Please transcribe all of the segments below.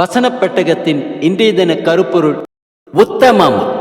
வசனப் பெட்டகத்தின் இன்றைய தின கருப்பொருள் உத்தமம்.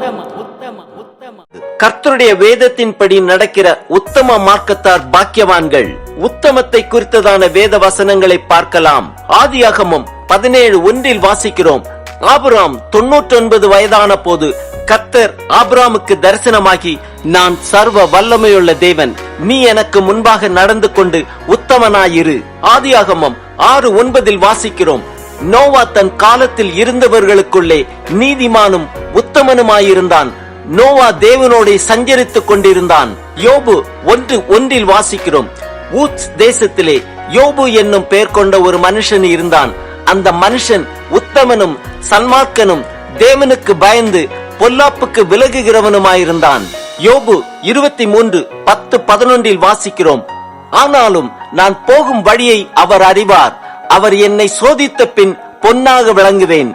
கர்த்தருடைய வேதத்தின்படி நடக்கிற உத்தம மார்க்கத்தார் பாக்கியவான்கள் உத்தமத்தை குறித்ததான வேத வசனங்களை பார்க்கலாம். ஆதியாகமும் பதினேழு ஒன்றில் வாசிக்கிறோம். ஆபுராம் தொன்னூற்றி ஒன்பது வயதான போது கர்த்தர் ஆபிராமுக்கு தரிசனமாகி நான் சர்வ வல்லமையுள்ள தேவன் நீ எனக்கு முன்பாக நடந்து கொண்டு உத்தமனாயிரு. ஆதியாகமம் ஆறு ஒன்பதில் வாசிக்கிறோம். நோவா தன் காலத்தில் இருந்தவர்களுக்குள்ளே நீதிமானும் உத்தமனுமாயிருந்தான். நோவா தேவனோடே சஞ்சரித்துக் கொண்டிருந்தான். யோபு ஒன்று ஒன்றில் வாசிக்கிறோம். ஊத் தேசத்திலே யோபு என்னும் பெயர் கொண்ட ஒரு மனுஷன் இருந்தான். அந்த மனுஷன் உத்தமனும் சன்மார்க்கனும் தேவனுக்கு பயந்து பொல்லாப்புக்கு விலகுகிறவனுமாயிருந்தான். யோபு இருபத்தி மூன்று பத்து பதினொன்றில் வாசிக்கிறோம். ஆனாலும் நான் போகும் வழியை அவர் அறிவார். அவர் என்னை சோதித்த பின் பொன்னாக விளங்குவேன்.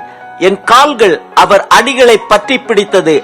என் கால்கள் அவர் அடிகளை பற்றி பிடித்தது.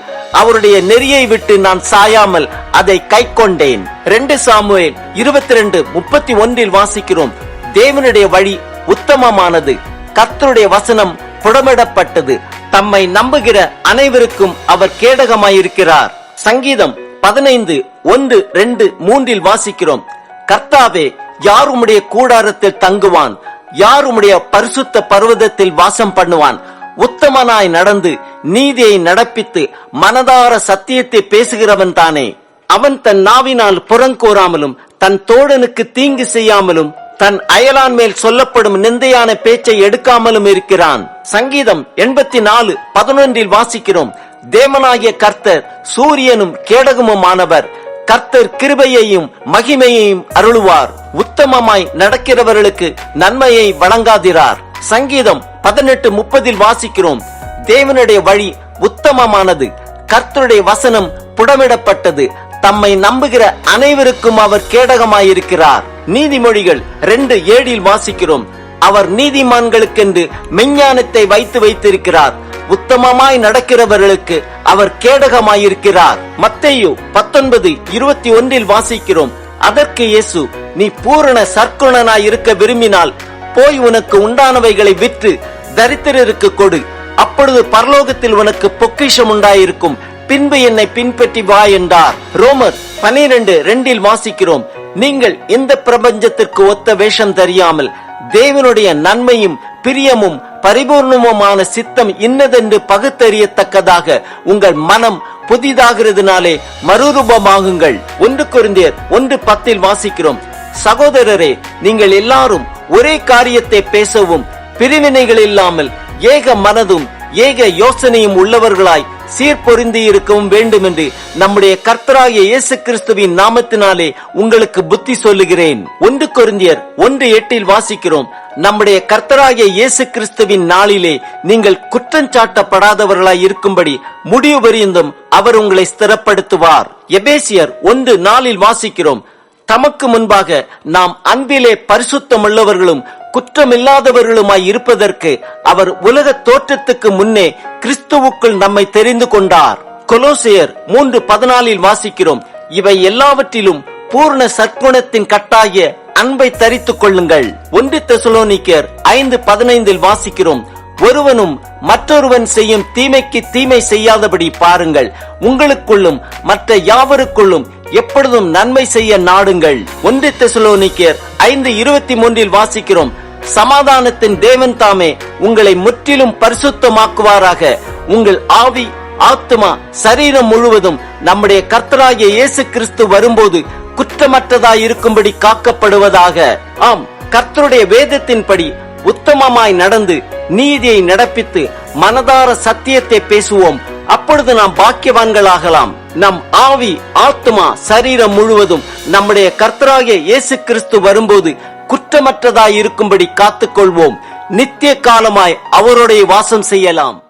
அவருடைய நெறியை விட்டு நான் சாயாமல் அதை கை கொண்டேன். ரெண்டு சாமுவேல் இருபத்தி ரெண்டு முப்பத்தி ஒன்றில் வாசிக்கிறோம். தேவனுடைய வழி உத்தமமானது. கர்த்தருடைய வசனம் புடமிடப்பட்டது. தம்மை நம்புகிற அனைவருக்கும் அவர் கேடகமாயிருக்கிறார். சங்கீதம் பதினைந்து ஒன்று ரெண்டு மூன்றில் வாசிக்கிறோம். கர்த்தாவே யார் உம்முடைய கூடாரத்தில் தங்குவான்? யார் உம்முடைய பரிசுத்த பர்வதத்தில் வாசம் பண்ணுவான்? உத்தமனாய் நடந்து நீதியை நடப்பித்து மனதார சத்தியத்தை பேசுகிறவன் தானே. அவன் தன் நாவினால் புறங்கூறாமலும் தன் தோழனுக்கு தீங்கு செய்யாமலும் தன் அயலான் மேல் சொல்லப்படும் நிந்தையான பேச்சை எடுக்காமலும் இருக்கிறான். சங்கீதம் எண்பத்தி நாலு பதினொன்றில் வாசிக்கிறோம். தேவனாகிய கர்த்தர் சூரியனும் கேடகமுமானவர். கர்த்தர் கிருபையையும் மகிமையையும் அருளுவார். உத்தமமாய் நடக்கிறவர்களுக்கு நன்மையை வழங்காதிரார். சங்கீதம் பதினெட்டு முப்பதில் வாசிக்கிறோம். தேவனுடைய வழி உத்தமமானது. கர்த்தருடைய வசனம் புடமிடப்பட்டது. தம்மை நம்புகிற அனைவருக்கும் அவர் கேடகமாயிருக்கிறார். நீதிமொழிகள் ரெண்டு ஏழில் வாசிக்கிறோம். அவர் நீதிமான்களுக்கென்று மெஞ்ஞானத்தை வைத்து வைத்திருக்கிறார். உத்தமமாய் நடக்கிறவர்களுக்கு அவர் கேடகமாயிருக்கிறார். மத்தையு பத்தொன்பது இருபத்தி ஒன்றில் வாசிக்கிறோம். அதற்கு இயேசு நீ பூரண சர்க்குணனாய் இருக்க விரும்பினால் போய் உனக்கு உண்டானவைகளை விற்று தரித்திரருக்கு கொடு. அப்பொழுது பரலோகத்தில் உனக்கு பொக்கிஷம் உண்டாயிருக்கும். பின்பு என்னை பின்பற்றி வா என்றார். ரோமர் பனிரெண்டு ரெண்டில் வாசிக்கிறோம். நீங்கள் இந்த பிரபஞ்சத்திற்கு ஒத்த வேஷம் தெரியாமல் தேவனுடைய நன்மையும் பிரியமும் பரிபூர்ணமுமான சித்தம் இன்னதென்று பகுத்தறியத்தக்கதாக உங்கள் மனம் புதிதாகிறதுனாலே மறுரூபமாகுங்கள். ஒன்று குருந்தியர் ஒன்று பத்தில் வாசிக்கிறோம். சகோதரரே நீங்கள் எல்லாரும் ஒரே காரியத்தை பேசவும் பிரிவினைகள் இல்லாமல் ஏக மனதும் ஏக யோசனையும் உள்ளவர்களாய் சீர்பொருந்தி இருக்கவும் வேண்டும் என்று நம்முடைய கர்த்தராகிய இயேசு கிறிஸ்துவின் நாமத்தினாலே உங்களுக்கு புத்தி சொல்லுகிறேன். ஒன்று கொருந்தியர் ஒன்று எட்டில் வாசிக்கிறோம். நம்முடைய கர்த்தராகிய இயேசு கிறிஸ்துவின் நாளிலே நீங்கள் குற்றஞ்சாட்டப்படாதவர்களாய் இருக்கும்படி முடிவு பரியந்தும் அவர் உங்களை ஸ்திரப்படுத்துவார். எபேசியர் ஒன்று நாளில் வாசிக்கிறோம். தமக்கு முன்பாக நாம் அன்பிலே பரிசுத்தமுள்ளவர்களும் குற்றமில்லாதவர்களுமாய் இருப்பதற்கு அவர் உலக தோற்றத்துக்கு முன்னே கிறிஸ்துவுக்குள் நம்மை தெரிந்து கொண்டார். கொலோசியர் மூன்று பதினாலில் வாசிக்கிறோம். இவை எல்லாவற்றிலும் பூர்ண சற்குணத்தின் கட்டாய அன்பை தரித்துக் கொள்ளுங்கள். ஒன்று தெசலோனிக்கர் ஐந்து பதினைந்தில் வாசிக்கிறோம். ஒருவனும் மற்றொருவன் செய்யும் தீமைக்கு தீமை செய்யாதபடி பாருங்கள். உங்களுக்குள்ளும் மற்ற யாவருக்குள்ளும் எப்பொழுதும் நன்மை செய்ய நாடுங்கள். ஒன்று தெசலோனிக்கர் ஐந்து இருபத்தி மூன்றில் வாசிக்கிறோம். சமாதானத்தின் தேவன் தாமே உங்களை முற்றிலும் பரிசுத்தமாக்குவாராக. உங்கள் ஆவி ஆத்மா சரீரம் முழுவதும் நம்முடைய கர்த்தராகிய இயேசு கிறிஸ்து வரும்போது குற்றமற்றதாய் இருக்கும்படி காக்கப்படுவதாக. ஆம் கர்த்தருடைய வேதத்தின்படி உத்தமமாய் நடந்து நீதியை நடப்பித்து மனதார சத்தியத்தை பேசுவோம். அப்பொழுது நாம் பாக்கியவான்களாகலாம். நம் ஆவி ஆத்மா சரீரம் முழுவதும் நம்முடைய கர்த்தராகிய இயேசு கிறிஸ்து வரும்போது குற்றமற்றதாய் இருக்கும்படி காத்துக்கொள்வோம். நித்திய காலமாய் அவருடைய வாசம் செய்யலாம்.